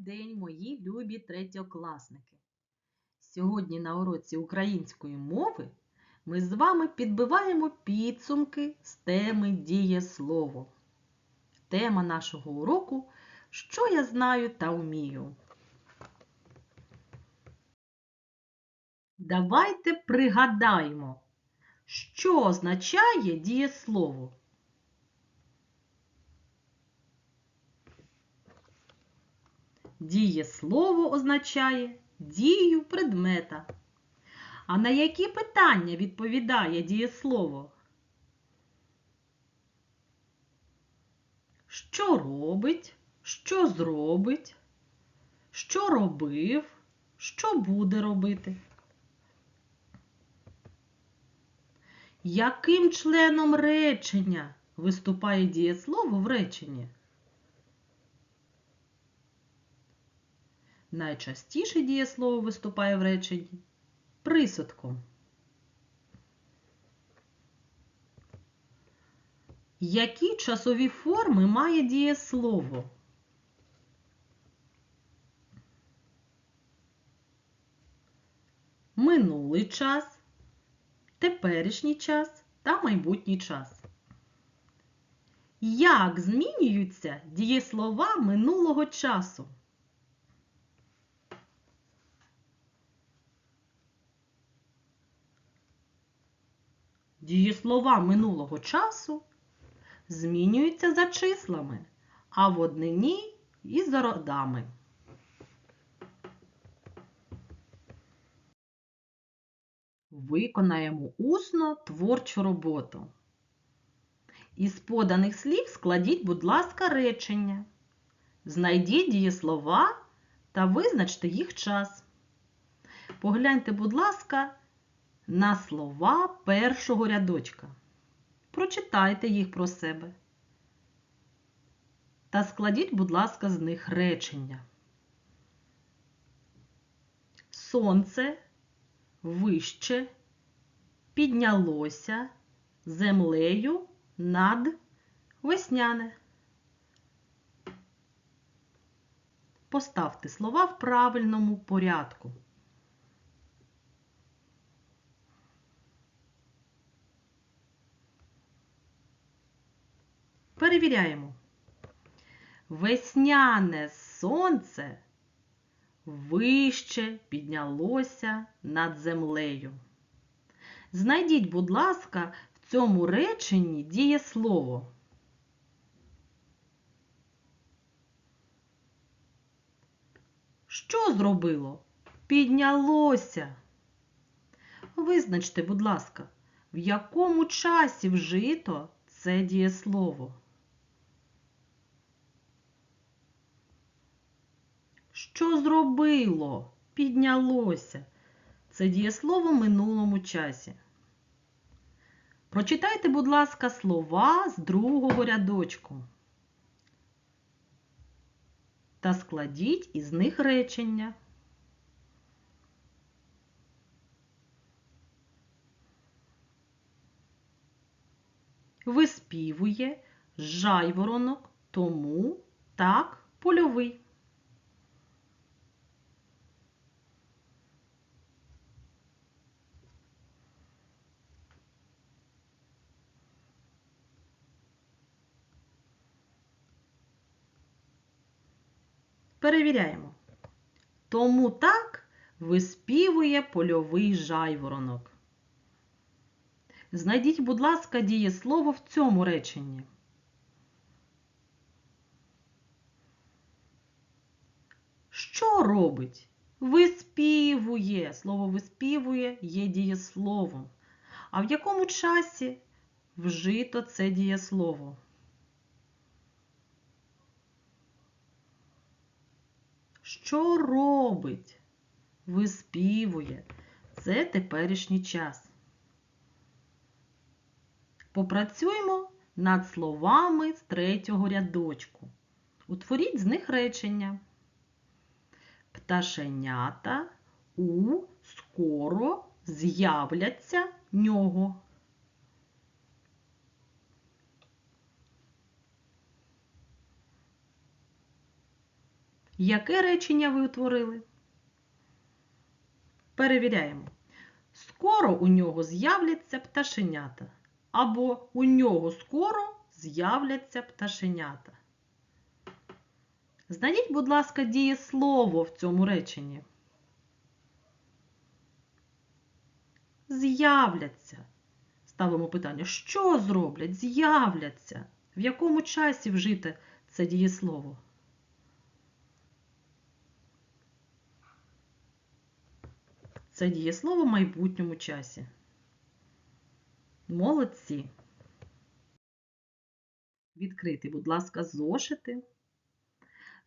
день, мої любі третьокласники! Сьогодні на уроці української мови ми з вами підбиваємо підсумки з теми дієслово. Тема нашого уроку Що я знаю та вмію. Давайте пригадаємо, що означає дієслово. Дієслово означає дію предмета. А на які питання відповідає дієслово? Що робить, що зробить, що робив, що буде робити? Яким членом речення виступає дієслово в реченні? Найчастіше дієслово виступає в реченні присудком. Які часові форми має дієслово? Минулий час, теперішній час та майбутній час. Як змінюються дієслова минулого часу? Дієслова минулого часу змінюються за числами, а в однині і за родами. Виконаємо усно творчу роботу. Із поданих слів складіть, будь ласка, речення. Знайдіть дієслова та визначте їх час. Погляньте, будь ласка, на слова першого рядочка. Прочитайте їх про себе. Та складіть, будь ласка, з них речення. Сонце вище піднялося землею над весняне. Поставте слова в правильному порядку. Перевіряємо. Весняне сонце вище піднялося над землею. Знайдіть, будь ласка, в цьому реченні дієслово. Що зробило? Піднялося. Визначте, будь ласка, в якому часі вжито це дієслово. Що зробило? Піднялося. Це дієслово в минулому часі. Прочитайте, будь ласка, слова з другого рядочку. Та складіть із них речення. Виспівує жайворонок, тому так польовий. Перевіряємо. Тому так виспівує польовий жайворонок. Знайдіть, будь ласка, дієслово в цьому реченні. Що робить? Виспівує. Слово виспівує є дієсловом. А в якому часі вжито це дієслово? Що робить? Виспівує. Це теперішній час. Попрацюємо над словами з третього рядочку. Утворіть з них речення. Пташенята у скоро з'являться нього. Яке речення ви утворили? Перевіряємо. Скоро у нього з'являться пташенята. Або у нього скоро з'являться пташенята. Знайдіть, будь ласка, дієслово в цьому реченні. З'являться. Ставимо питання, що зроблять? З'являться. В якому часі вжите це дієслово? Це дієслово в майбутньому часі. Молодці. Відкрити, будь ласка, зошити.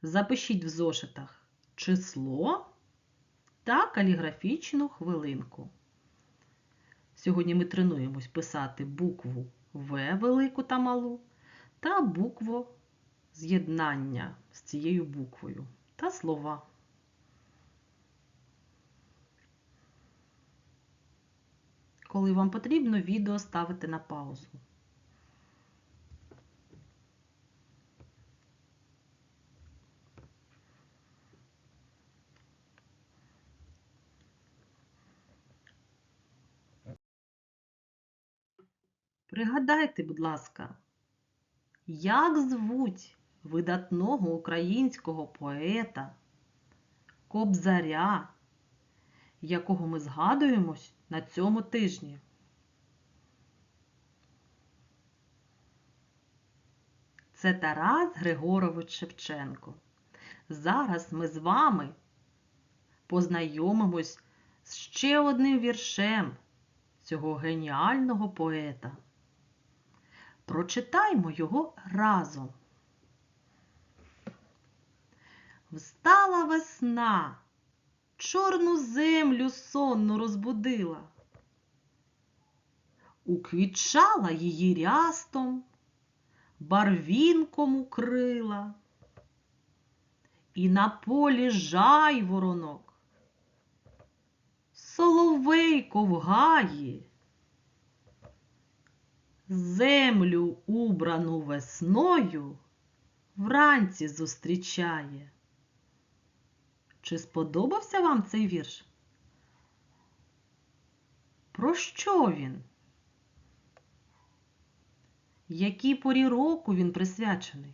Запишіть в зошитах число та каліграфічну хвилинку. Сьогодні ми тренуємось писати букву В велику та малу та букву з'єднання з цією буквою та слова. Коли вам потрібно, відео ставити на паузу. Пригадайте, будь ласка, як звуть видатного українського поета, кобзаря, якого ми згадуємось на цьому тижні? Це Тарас Григорович Шевченко. Зараз ми з вами познайомимось з ще одним віршем цього геніального поета. Прочитаймо його разом. Встала весна, чорну землю сонну розбудила, уквітчала її рястом, барвінком укрила, і на полі жайворонок, соловейко в гаї, землю, убрану весною, вранці зустрічає. Чи сподобався вам цей вірш? Про що він? Якій порі року він присвячений?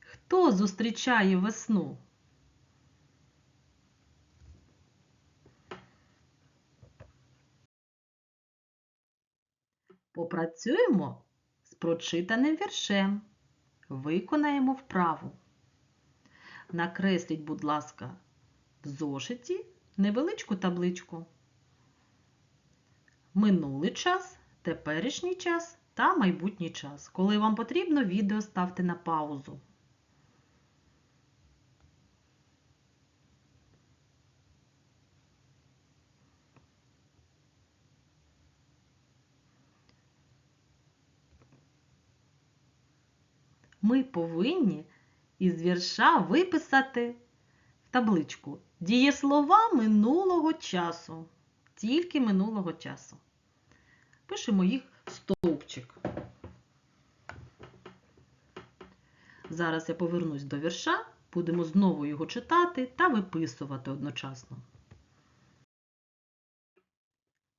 Хто зустрічає весну? Попрацюємо з прочитаним віршем. Виконаємо вправу. Накресліть, будь ласка, в зошиті невеличку табличку. Минулий час, теперішній час та майбутній час. Коли вам потрібно, відео ставте на паузу. Ми повинні із вірша виписати в табличку дієслова минулого часу. Тільки минулого часу. Пишемо їх в стовпчик. Зараз я повернусь до вірша, будемо знову його читати та виписувати одночасно.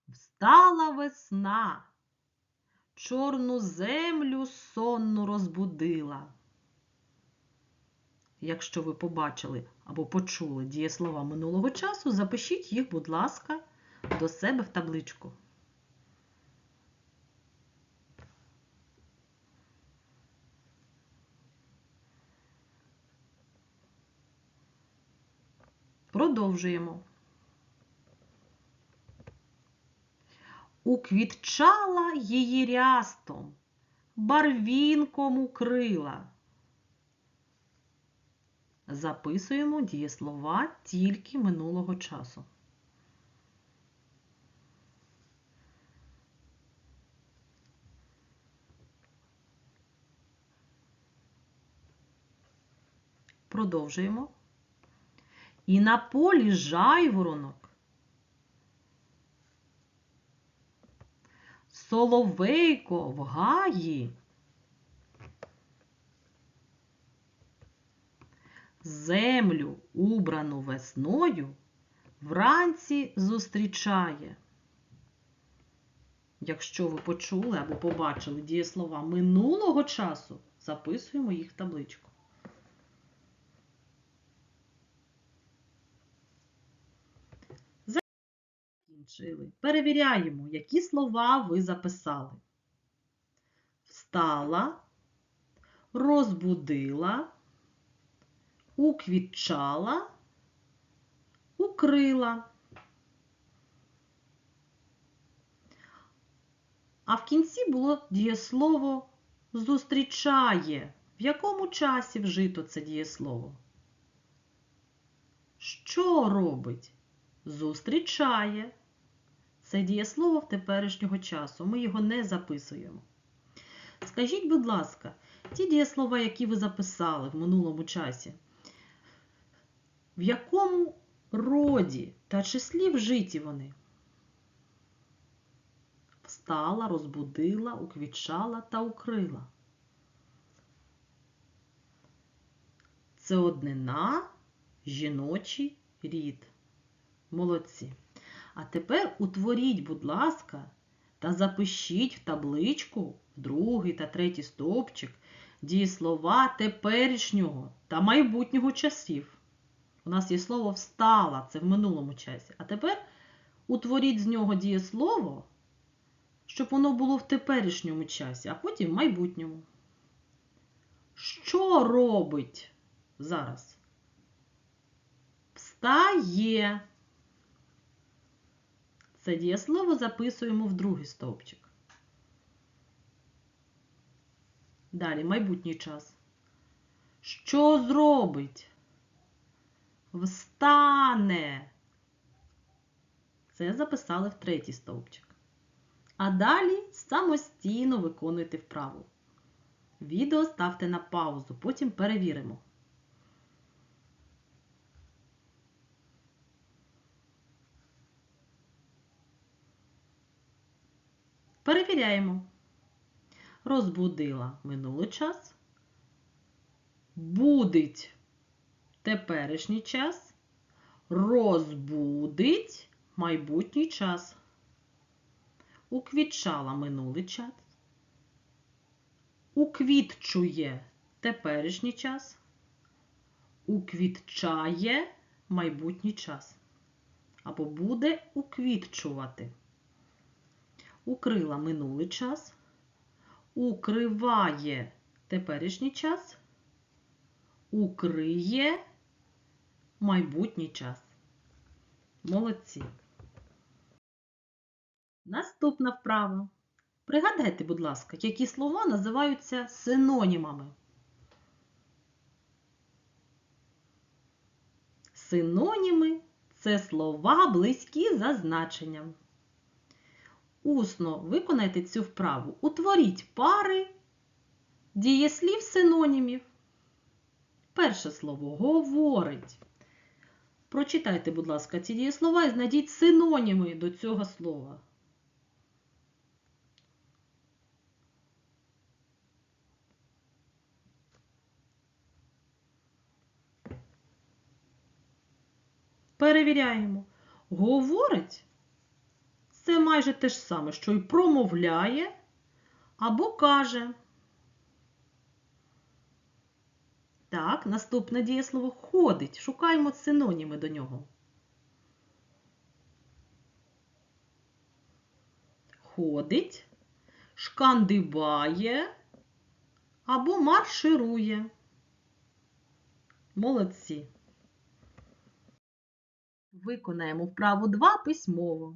Встала весна, чорну землю сонну розбудила. Якщо ви побачили або почули дієслова минулого часу, запишіть їх, будь ласка, до себе в табличку. Продовжуємо. Уквітчала її рястом, барвінком укрила. Записуємо дієслова тільки минулого часу. Продовжуємо. І на полі жайворонок. Соловейко в гаї. Землю, убрану весною, вранці зустрічає. Якщо ви почули або побачили дієслова минулого часу, записуємо їх в табличку. Закінчили. Перевіряємо, які слова ви записали. Встала, розбудила, уквітчала, укрила. А в кінці було дієслово зустрічає. В якому часі вжито це дієслово? Що робить? Зустрічає. Це дієслово в теперішнього часу. Ми його не записуємо. Скажіть, будь ласка, ті дієслова, які ви записали в минулому часі, в якому роді та числі вжиті вони? Встала, розбудила, уквітчала та укрила. Це однина, жіночий рід. Молодці. А тепер утворіть, будь ласка, та запишіть в табличку другий та третій стовпчик дієслова теперішнього та майбутнього часів. У нас є слово встала, це в минулому часі. А тепер утворіть з нього дієслово, щоб воно було в теперішньому часі, а потім в майбутньому. Що робить зараз? Встає. Це дієслово записуємо в другий стовпчик. Далі майбутній час. Що зробить? Встане. Це записали в третій стовпчик. А далі самостійно виконуйте вправу. Відео ставте на паузу, потім перевіримо. Перевіряємо. Розбудила минулий час. Будить теперішній час. Розбудить майбутній час. Уквітчала минулий час. Уквітчує теперішній час. Уквітчає майбутній час. Або буде уквітчувати. Укрила минулий час. Укриває теперішній час. Укриє майбутній час. Молодці. Наступна вправа. Пригадайте, будь ласка, які слова називаються синонімами. Синоніми це слова близькі за значенням. Усно виконайте цю вправу. Утворіть пари дієслів синонімів. Перше слово говорить. Прочитайте, будь ласка, ці дієслова і знайдіть синоніми до цього слова. Перевіряємо. Говорить це майже те ж саме, що й промовляє або каже. Так, наступне дієслово ходить. Шукаємо синоніми до нього. Ходить, шкандибає або марширує. Молодці. Виконаємо вправу 2 письмово.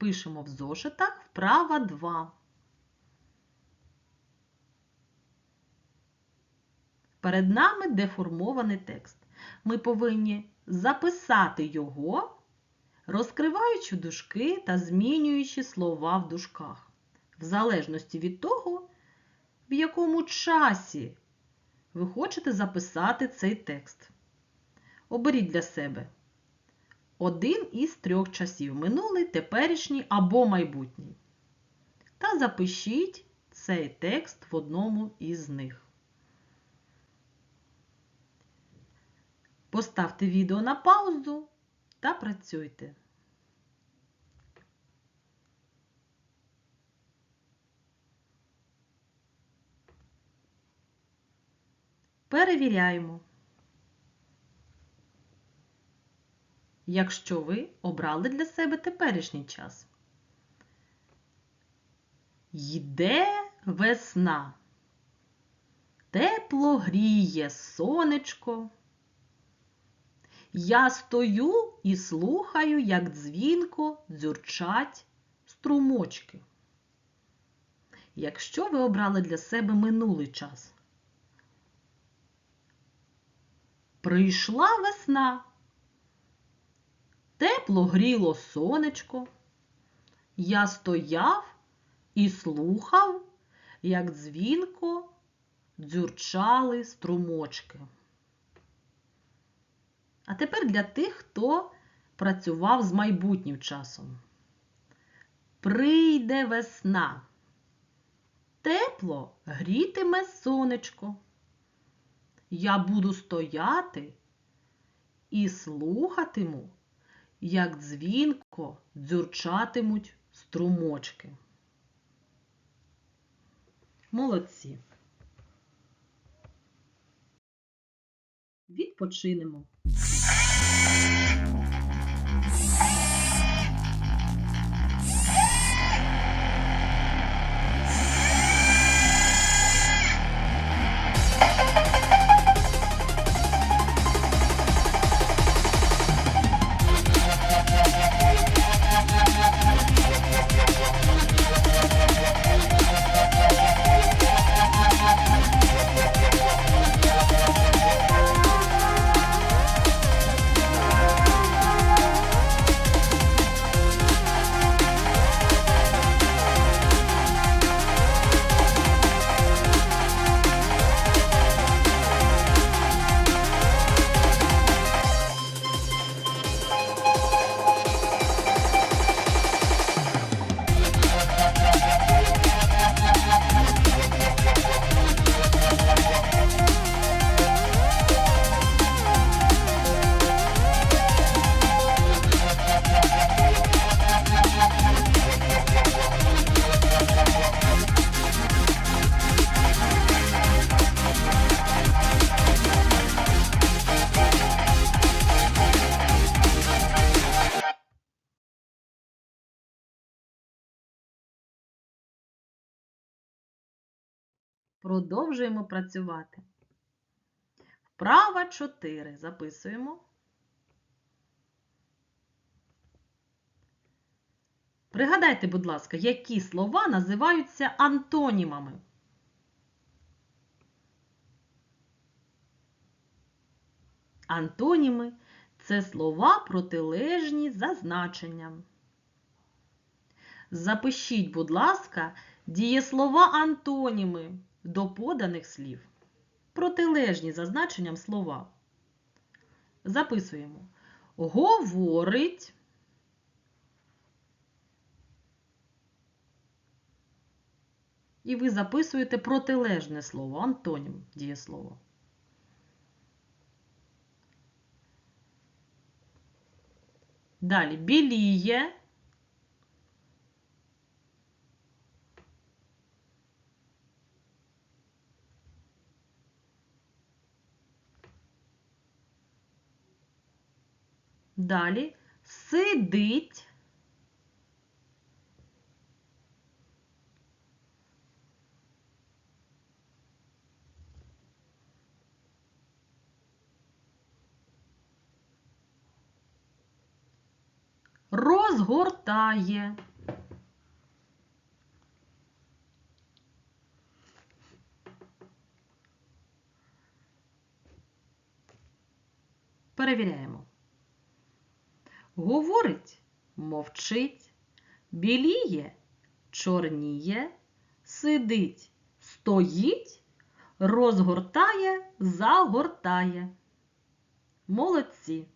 Пишемо в зошитах вправа 2. Перед нами деформований текст. Ми повинні записати його, розкриваючи дужки та змінюючи слова в дужках, в залежності від того, в якому часі ви хочете записати цей текст. Оберіть для себе один із трьох часів минулий, теперішній або майбутній. Та запишіть цей текст в одному із них. Поставте відео на паузу та працюйте. Перевіряємо. Якщо ви обрали для себе теперішній час. Йде весна. Тепло гріє сонечко. Я стою і слухаю, як дзвінко дзюрчать струмочки. Якщо ви обрали для себе минулий час, прийшла весна, тепло гріло сонечко, я стояв і слухав, як дзвінко дзюрчали струмочки. А тепер для тих, хто працював з майбутнім часом. Прийде весна. Тепло грітиме сонечко. Я буду стояти і слухатиму, як дзвінко дзюрчатимуть струмочки. Молодці. Відпочинемо. Продовжуємо працювати. Вправа 4. Записуємо. Пригадайте, будь ласка, які слова називаються антонімами. Антоніми це слова протилежні за значенням. Запишіть, будь ласка, дієслова антоніми до поданих слів. Протилежні за значенням слова. Записуємо. Говорить. І ви записуєте протилежне слово, антонім дієслово. Далі біліє. Далі сидить. Розгортає. Перевіряємо. Говорить, мовчить, біліє, чорніє, сидить, стоїть, розгортає, загортає. Молодці.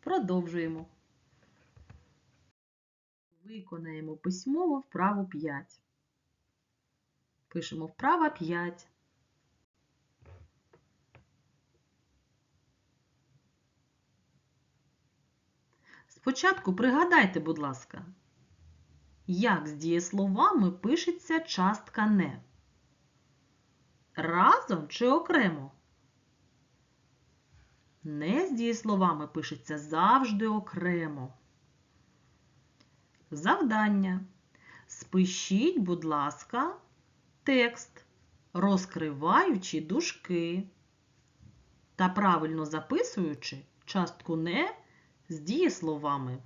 Продовжуємо. Виконаємо письмово вправу 5. Пишемо вправа 5. Спочатку пригадайте, будь ласка, як з дієсловами пишеться частка не? Разом чи окремо? Не з дієсловами пишеться завжди окремо. Завдання. Спишіть, будь ласка, текст, розкриваючи дужки та правильно записуючи частку не з дієсловами.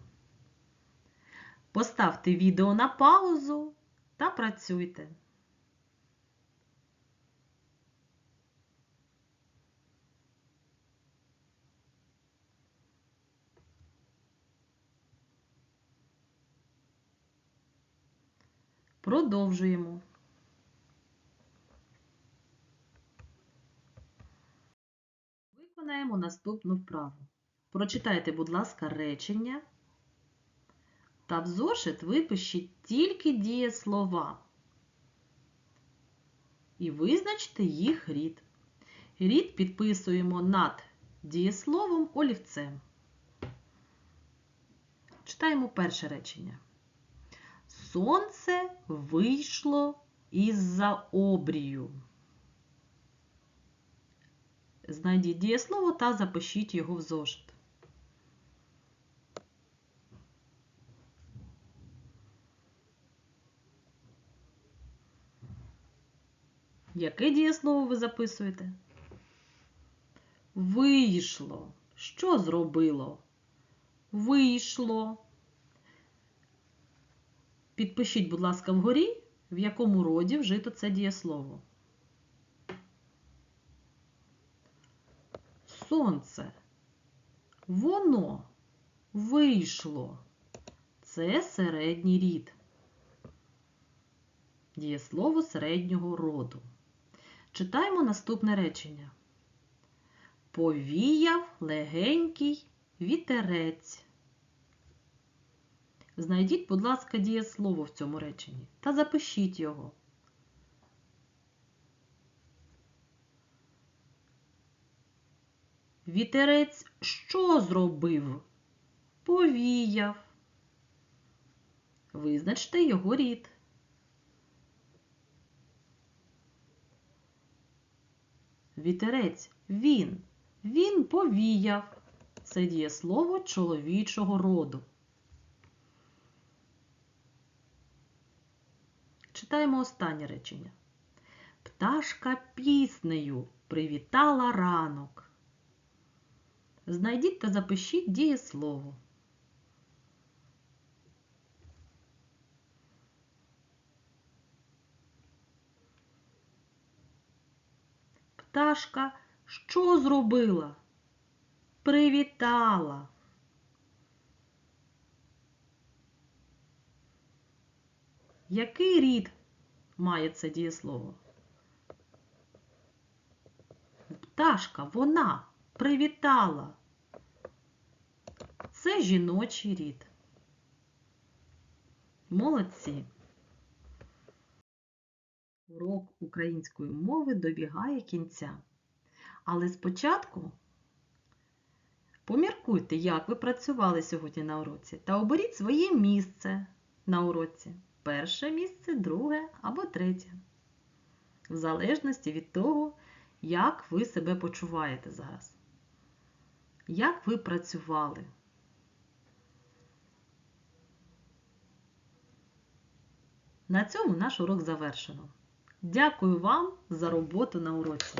Поставте відео на паузу та працюйте. Продовжуємо. Виконаємо наступну вправу. Прочитайте, будь ласка, речення та в зошит випишіть тільки дієслова і визначте їх рід. Рід підписуємо над дієсловом олівцем. Читаємо перше речення. Сонце вийшло із-за обрію. Знайдіть дієслово та запишіть його в зошит. Яке дієслово ви записуєте? Вийшло. Що зробило? Вийшло. Підпишіть, будь ласка, вгорі, в якому роді вжито це дієслово. Сонце. Воно вийшло. Це середній рід. Дієслово середнього роду. Читаємо наступне речення. Повіяв легенький вітерець. Знайдіть, будь ласка, дієслово в цьому реченні та запишіть його. Вітерець що зробив? Повіяв. Визначте його рід. Вітерець він. Він повіяв. Це дієслово чоловічого роду. Читаємо останнє речення. Пташка піснею привітала ранок. Знайдіть та запишіть дієслово. Пташка що зробила? Привітала. Який рід має це дієслово? Пташка, вона привітала. Це жіночий рід. Молодці. Урок української мови добігає кінця. Але спочатку поміркуйте, як ви працювали сьогодні на уроці, та оберіть своє місце на уроці. Перше місце, друге або третє. В залежності від того, як ви себе почуваєте зараз. Як ви працювали. На цьому наш урок завершено. Дякую вам за роботу на уроці.